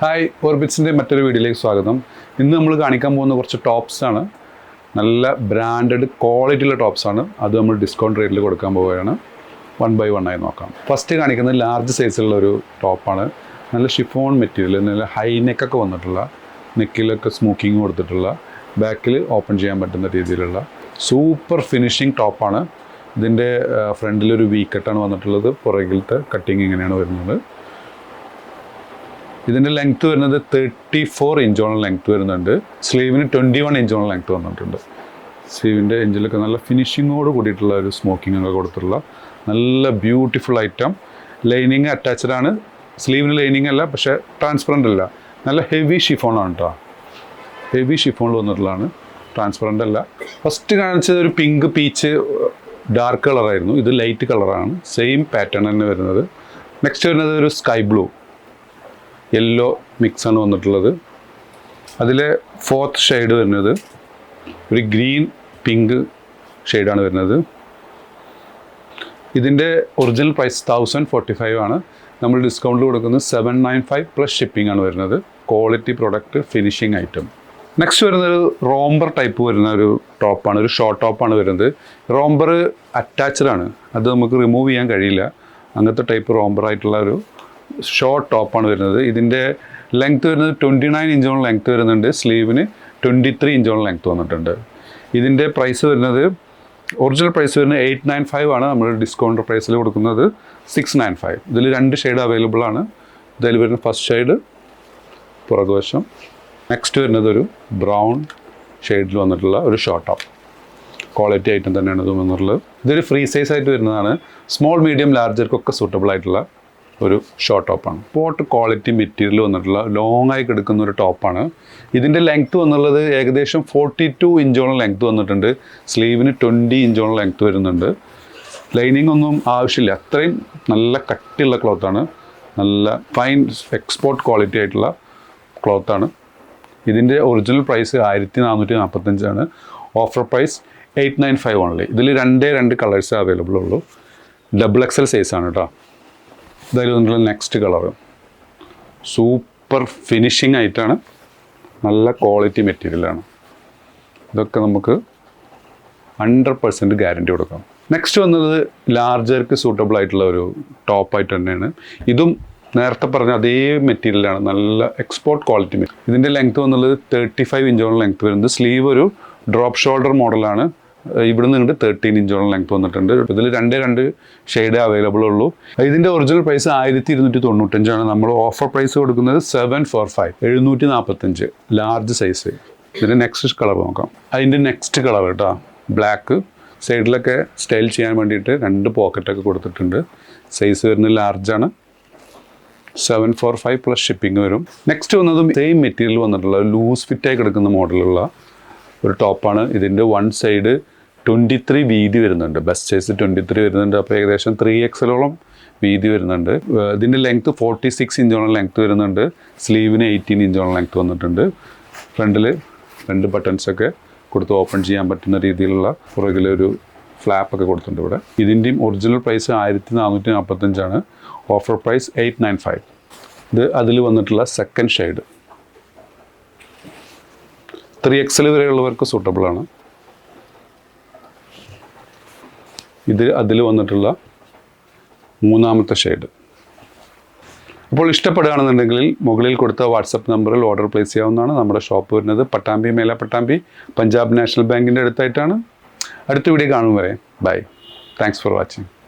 Hi ഓർബിറ്റ്സിന്റെ മറ്റൊരു വീഡിയോയിലേക്ക് സ്വാഗതം. ഇന്ന് നമ്മൾ കാണിക്കാൻ പോകുന്ന കുറച്ച് ടോപ്സ് ആണ്. നല്ല ബ്രാൻഡഡ് ക്വാളിറ്റിയുള്ള ടോപ്സ് ആണ്. അത് നമ്മൾ ഡിസ്കൗണ്ട് റേറ്റിൽ കൊടുക്കാൻ പോവുകയാണ്. വൺ ബൈ വൺ ആയി നോക്കാം. ഫസ്റ്റ് കാണിക്കുന്നത് ലാർജ് സൈസിലുള്ള ഒരു ടോപ്പാണ്. നല്ല ഷിഫോൺ മെറ്റീരിയൽ നല്ല ഹൈ നെക്കൊക്കെ വന്നിട്ടുള്ള നെക്കിലൊക്കെ സ്മോക്കിങ് കൊടുത്തിട്ടുള്ള ബാക്കിൽ ഓപ്പൺ ചെയ്യാൻ പറ്റുന്ന രീതിയിലുള്ള സൂപ്പർ ഫിനിഷിംഗ് ടോപ്പാണ് ഇതിന്റെ ഫ്രണ്ടിലൊരു വി വന്നിട്ടുള്ളത്. പുറകിലത്തെ കട്ടിങ് ഇങ്ങനെയാണ് വരുന്നത്. ഇതിന്റെ ലെങ്ത് വരുന്നത് തേർട്ടി ഫോർ ഇഞ്ചോളം ലെങ്ത് വരുന്നുണ്ട്. സ്ലീവിന് ട്വന്റി വൺ ഇഞ്ചോളം ലെങ്ത് വന്നിട്ടുണ്ട്. സ്ലീവിന്റെ എഞ്ചിലൊക്കെ നല്ല ഫിനിഷിങ്ങോട് കൂടിയിട്ടുള്ള ഒരു സ്മോക്കിംഗ് ഒക്കെ കൊടുത്തിട്ടുള്ള നല്ല ബ്യൂട്ടിഫുൾ ഐറ്റം ലൈനിങ് അറ്റാച്ച്ഡ് ആണ്. സ്ലീവിന് ലൈനിങ് അല്ല പക്ഷേ ട്രാൻസ്പെറന്റ് അല്ല. നല്ല ഹെവി ഷിഫോണാണ് കേട്ടോ ഹെവി ഷിഫോണിൽ വന്നിട്ടുള്ളതാണ്. ട്രാൻസ്പെറന്റ് അല്ല. ഫസ്റ്റ് കാണിച്ചത് ഒരു പിങ്ക് പീച്ച് ഡാർക്ക് കളറായിരുന്നു ഇത് ലൈറ്റ് കളറാണ് സെയിം പാറ്റേൺ തന്നെ വരുന്നത്. നെക്സ്റ്റ് വരുന്നത് ഒരു സ്കൈ ബ്ലൂ യെല്ലോ മിക്സാണ് വന്നിട്ടുള്ളത്. അതിലെ ഫോർത്ത് ഷെയ്ഡ് വരുന്നത് ഒരു ഗ്രീൻ പിങ്ക് ഷെയ്ഡാണ് വരുന്നത്. ഇതിന്റെ original price thousand forty five ആണ്. നമ്മൾ ഡിസ്കൗണ്ടിൽ കൊടുക്കുന്നത് seven nine five plus shipping ആണ് വരുന്നത്. Quality product finishing item next വരുന്നത് റോംബർ ടൈപ്പ് വരുന്ന ഒരു ടോപ്പാണ് ഒരു ഷോർട്ട് ടോപ്പാണ് വരുന്നത്. റോംബർ അറ്റാച്ച്ഡ് ആണ്. അത് നമുക്ക് റിമൂവ് ചെയ്യാൻ കഴിയില്ല. അങ്ങനത്തെ ടൈപ്പ് റോംബർ ആയിട്ടുള്ള ഒരു ഷോർട്ട് ടോപ്പാണ് വരുന്നത്. ഇതിന്റെ ലെങ്ത് വരുന്നത് ട്വന്റി നയൻ ഇഞ്ചോളം ലെങ്ത് വരുന്നുണ്ട്. സ്ലീവിന് ട്വന്റി ത്രീ ഇഞ്ചോളം ലെങ്ത് വന്നിട്ടുണ്ട്. ഇതിന്റെ പ്രൈസ് വരുന്നത് ഒറിജിനൽ പ്രൈസ് വരുന്നത് എയ്റ്റ് നയൻ ഫൈവ് ആണ്. നമ്മൾ ഡിസ്കൗണ്ട് പ്രൈസിൽ കൊടുക്കുന്നത് സിക്സ് നയൻ ഫൈവ് ഇതിൽ രണ്ട് ഷെയ്ഡ് അവൈലബിൾ ആണ്. ഇതിൽ വരുന്ന ഫസ്റ്റ് ഷെയ്ഡ് പുറകുവശം നെക്സ്റ്റ് വരുന്നത് ഒരു ബ്രൗൺ ഷെയ്ഡിൽ വന്നിട്ടുള്ള ഒരു ഷോർട്ട് ടോപ്പ് ക്വാളിറ്റി ഐറ്റം തന്നെയാണ് ഇത് വന്നിട്ടുള്ളത്. ഇതൊരു ഫ്രീ സൈസ് ആയിട്ട് വരുന്നതാണ്. സ്മോൾ മീഡിയം ലാർജർക്കൊക്കെ സൂട്ടബിൾ ആയിട്ടുള്ള ഒരു ഷോർട്ട് ടോപ്പാണ് പോട്ട് ക്വാളിറ്റി മെറ്റീരിയൽ വന്നിട്ടുള്ള ലോങ് ആയി കിടക്കുന്ന ഒരു ടോപ്പാണ് ഇതിന്റെ ലെങ്ത് വന്നുള്ളത് ഏകദേശം ഫോർട്ടി ടു ഇഞ്ചോളം ലെങ്ത് വന്നിട്ടുണ്ട്. സ്ലീവിന് ട്വന്റി ഇഞ്ചോളം ലെങ്ത് വരുന്നുണ്ട്. ലൈനിങ് ഒന്നും ആവശ്യമില്ല. അത്രയും നല്ല കട്ടിയുള്ള ക്ലോത്താണ് നല്ല ഫൈൻ എക്സ്പോർട്ട് ക്വാളിറ്റി ആയിട്ടുള്ള ക്ലോത്താണ് ഇതിന്റെ ഒറിജിനൽ പ്രൈസ് ആയിരത്തി നാനൂറ്റി നാൽപ്പത്തഞ്ചാണ് offer price eight nine five only ഇതിൽ രണ്ടേ രണ്ട് കളേഴ്സേ അവൈലബിൾ ഉള്ളൂ. ഡബിൾ എക്സൽ സൈസാണ് കേട്ടോ ഇതായാലും നിങ്ങളുടെ നെക്സ്റ്റ് കളർ സൂപ്പർ ഫിനിഷിംഗ് ആയിട്ടാണ്. നല്ല ക്വാളിറ്റി മെറ്റീരിയലാണ് ഇതൊക്കെ നമുക്ക് ഹൺഡ്രഡ് പെർസെന്റ് ഗ്യാരണ്ടി കൊടുക്കാം. നെക്സ്റ്റ് വന്നത് ലാർജർക്ക് സൂട്ടബിൾ ആയിട്ടുള്ള ഒരു ടോപ്പായിട്ട് തന്നെയാണ്. ഇതും നേരത്തെ പറഞ്ഞ അതേ മെറ്റീരിയലാണ് നല്ല എക്സ്പോർട്ട് ക്വാളിറ്റി മെറ്റീരിയൽ ഇതിന്റെ ലെങ്ത് വന്നുള്ളത് തേർട്ടി ഫൈവ് ഇഞ്ചോളം ലെങ്ത് വരുന്നത്. സ്ലീവ് ഒരു ഡ്രോപ്പ് ഷോൾഡർ മോഡലാണ് ഇവിടെ ഇങ്ങോട്ട് തേർട്ടീൻ ഇഞ്ചോളം ലെങ്ത് വന്നിട്ടുണ്ട്. ഇതിൽ രണ്ട് രണ്ട് ഷെയ്ഡേ അവൈലബിൾ ഉള്ളൂ. ഇതിന്റെ ഒറിജിനൽ പ്രൈസ് ആയിരത്തി ഇരുന്നൂറ്റി തൊണ്ണൂറ്റഞ്ചാണ് നമ്മൾ ഓഫർ പ്രൈസ് കൊടുക്കുന്നത് സെവൻ ഫോർ ഫൈവ് എഴുന്നൂറ്റി നാൽപ്പത്തഞ്ച് ലാർജ് സൈസ് ഇതിന്റെ നെക്സ്റ്റ് കളർ നോക്കാം. അതിന്റെ നെക്സ്റ്റ് കളർ കേട്ടോ. ബ്ലാക്ക് സൈഡിലൊക്കെ സ്റ്റൈൽ ചെയ്യാൻ വേണ്ടിയിട്ട് രണ്ട് പോക്കറ്റൊക്കെ കൊടുത്തിട്ടുണ്ട്. സൈസ് വരുന്നത് ലാർജാണ് seven four five plus shipping വരും. നെക്സ്റ്റ് വന്നതും സെയിം മെറ്റീരിയൽ വന്നിട്ടുള്ള ലൂസ് ഫിറ്റായി കിടക്കുന്ന മോഡലുള്ള ഒരു ടോപ്പാണ് ഇതിന്റെ വൺ സൈഡ് ട്വന്റി ത്രീ വീതി വരുന്നുണ്ട്. ബസ് സൈസ് ട്വന്റി ത്രീ വരുന്നുണ്ട്. അപ്പോൾ ഏകദേശം ത്രീ എക്സലോളം വീതി വരുന്നുണ്ട്. ഇതിന്റെ ലെങ്ത്ത് ഫോർട്ടി സിക്സ് ഇഞ്ചോളം ലെങ്ത്ത് വരുന്നുണ്ട്. സ്ലീവിന് എയ്റ്റീൻ ഇഞ്ചോളം ലെങ്ത്ത് വന്നിട്ടുണ്ട്. ഫ്രണ്ടിൽ രണ്ട് ബട്ടൺസൊക്കെ കൊടുത്ത് ഓപ്പൺ ചെയ്യാൻ പറ്റുന്ന രീതിയിലുള്ള പുറകിലൊരു ഫ്ലാപ്പൊക്കെ കൊടുത്തിട്ടുണ്ട് ഇവിടെ. ഇതിന്റെയും ഒറിജിനൽ പ്രൈസ് ആയിരത്തി നാനൂറ്റി നാൽപ്പത്തഞ്ചാണ് offer price eight nine five ഇത് അതിൽ വന്നിട്ടുള്ള സെക്കൻഡ് ഷെയ്ഡ് ത്രീ എക്സൽ വരെയുള്ളവർക്ക് സൂട്ടബിൾ ആണ് ഇത് അതിൽ വന്നിട്ടുള്ള മൂന്നാമത്തെ ഷെയ്ഡ്. അപ്പോൾ ഇഷ്ടപ്പെടുകയാണെന്നുണ്ടെങ്കിൽ മുകളിൽ കൊടുത്ത വാട്സപ്പ് നമ്പറിൽ ഓർഡർ പ്ലേസ് ചെയ്യാവുന്നതാണ്. നമ്മുടെ ഷോപ്പ് വരുന്നത് പട്ടാമ്പി മേല പട്ടാമ്പി പഞ്ചാബ് നാഷണൽ ബാങ്കിന്റെ അടുത്തായിട്ടാണ്. അടുത്ത വീഡിയോ കാണും വരെ. Bye thanks for watching